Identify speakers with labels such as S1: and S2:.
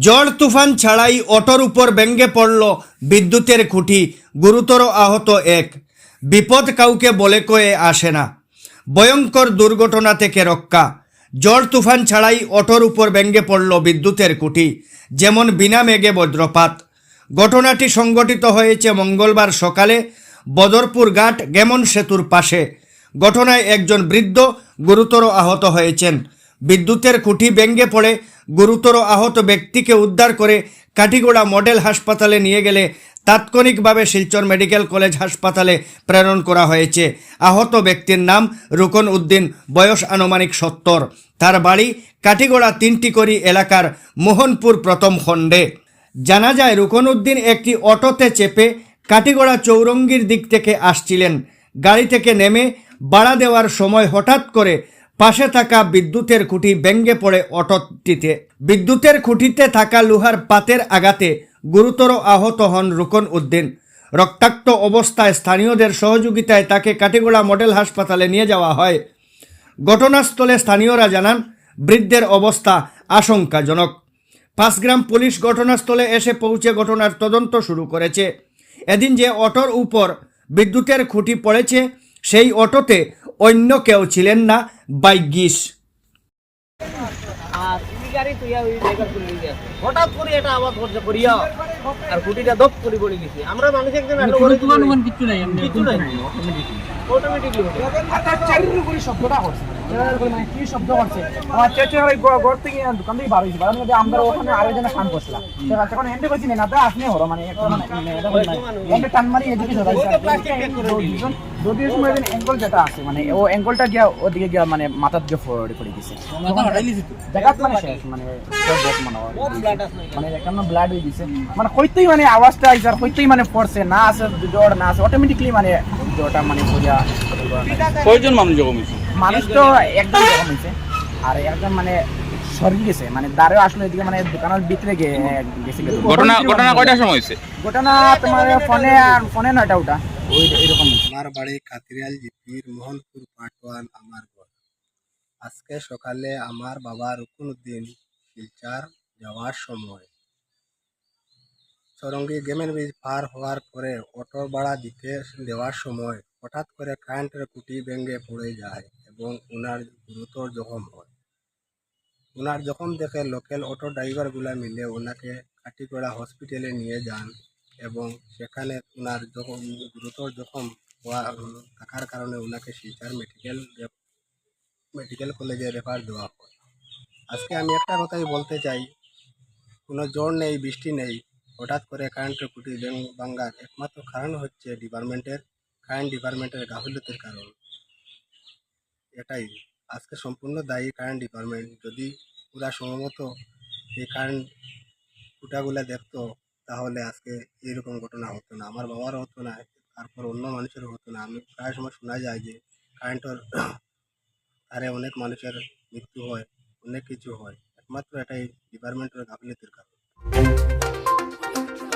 S1: ঝড় তুফান ছাড়াই অটোর উপর ব্যঙ্গে পড়ল বিদ্যুতের খুঁটি, গুরুতর আহত এক। বিপদ কাউকে বলে কয়ে আসে না। ভয়ঙ্কর দুর্ঘটনা থেকে রক্ষা। ঝড় তুফান ছাড়াই অটোর উপর ব্যঙ্গে পড়ল বিদ্যুতের খুঁটি, যেমন বিনা মেঘে বজ্রপাত। ঘটনাটি সংঘটিত হয়েছে মঙ্গলবার সকালে বদরপুর ঘাট গেমন সেতুর পাশে। ঘটনায় একজন বৃদ্ধ গুরুতর আহত হয়েছেন। বিদ্যুতের খুঁটি ভেঙে পড়ে গুরুতর আহত ব্যক্তিকে উদ্ধার করে কাঠিগোড়া মডেল হাসপাতালে নিয়ে গেলে তাৎক্ষণিকভাবে শিলচর মেডিকেল কলেজ হাসপাতালে প্রেরণ করা হয়েছে। আহত ব্যক্তির নাম রুকন উদ্দিন, বয়স আনুমানিক সত্তর। তার বাড়ি কাঠিগোড়া তিনটিকরি এলাকার মোহনপুর প্রথম খণ্ডে। জানা যায়, রুকন উদ্দিন একটি অটোতে চেপে কাটিগড়া চৌরঙ্গির দিক থেকে আসছিলেন। গাড়ি থেকে নেমে বাড়া দেওয়ার সময় হঠাৎ করে পাশে থাকা বিদ্যুতের খুঁটি ব্যঙ্গে পড়ে অটোটিতে। বিদ্যুতের খুঁটিতে থাকা লোহার পাতের আঘাতে গুরুতর আহত হন রুকন উদ্দিন। রক্তাক্ত অবস্থায় স্থানীয়দের সহযোগিতায় তাকে কাটিগোড়া মডেল হাসপাতালে নিয়ে যাওয়া হয়। ঘটনাস্থলে স্থানীয়রা জানান, বৃদ্ধের অবস্থা আশঙ্কাজনক। পাঁচগ্রাম পুলিশ ঘটনাস্থলে এসে পৌঁছে ঘটনার তদন্ত শুরু করেছে। এদিন যে অটোর উপর বিদ্যুতের খুঁটি পড়েছে, সেই অটোতে অন্য কেউ ছিলেন না বাইগিস।
S2: হঠাৎ করে এটা আওয়াজ করছে করিয়া আর গুটিটা দপ করে পড়ে গেছে। আমরা মানুষ একজন
S3: নাই
S2: কিছু নাই। অটোমেটিকলি
S4: চারির শব্দটা মানে কি শব্দ করছে? আমার চেচে ওই ঘর থেকে দোকান থেকে বার হয়েছে। বার হয়ে আমরা ওখানে আরও জনে কাম করছিলাম তখন এন্ডে করছি না তো আসনে হলো। মানে মানে এন্ডে টান মারি এদিকে দুজন যদি সময় অ্যাঙ্গল যেটা আছে মানে ও অ্যাঙ্গলটা গিয়া ওদিকে গিয়া মানে মাথার ফরওয়ার্ড করে দিছে মানে শেষ মানে মানে মানে ব্লাড হয়ে দিছে মানে হইতেই মানে আওয়াজটা আইছে আর হইতেই মানে পড়ছে। না আছে জ্বর না আছে। অটোমেটিকলি মানে মানে
S3: কয়জন মানুষ জখম হয়েছে?
S4: মানুষ তো একদম জখম হয়েছে। আর একজন মানে সরি গেছে মানে দাঁড়ে আসলে এদিকে মানে দোকানের ভিতরে গেছে গেছে।
S3: ঘটনা ঘটনা কয়টার সময় হয়েছে?
S4: ঘটনা তোমার ফোনে আর ফোনে নয়টা ওটা। ওই এরকম।
S5: আমার বাড়ি কাতিরিয়াল জিপির মোহনপুর পাটওয়ান আমার ঘর। আজকে সকালে আমার বাবা রুকুন উদ্দিন শিলচার যাওয়ার সময় সরঙ্গি গেমের ব্রিজ পার হওয়ার পরে অটো ভাড়া দিতে দেওয়ার সময় হঠাৎ করে কারেন্টের কুটি ভেঙে পড়ে যায় এবং ওনার গুরুতর জখম হয়। ওনার জখম দেখে লোকাল অটো ড্রাইভারগুলা মিলে ওনাকে কাটিগড়া হসপিটালে নিয়ে যান এবং সেখানে ওনার জখম, গুরুতর জখম হওয়া থাকার কারণে ওনাকে শিলচর মেডিকেল মেডিকেল কলেজে রেফার দেওয়া হয়। আজকে আমি একটা কথাই বলতে চাই, কোনো জ্বর নেই, বৃষ্টি নেই হঠাৎ করে কারেন্টের খুঁটি ভেঙ- ভাঙ্গার একমাত্র কারণ হচ্ছে ডিপার্টমেন্টের কারেন্ট ডিপার্টমেন্টের গাফিলতির কারণ। এটাই। আজকে সম্পূর্ণ দায়ী কারেন্ট ডিপার্টমেন্ট যদি পুরা সময়মত এই কারেন্ট খুঁটাগুলা দেখতো, তাহলে আজকে এরকম ঘটনা হতো না। আমার বাবারও হতো না, তারপর অন্য মানুষেরও হতো না। আমি প্রায় সময় শোনা যায় যে কারেন্টের তারে অনেক মানুষের মৃত্যু হয়, অনেক কিছু হয়। একমাত্র এটাই ডিপার্টমেন্টের গাফিলতির কারণ। Música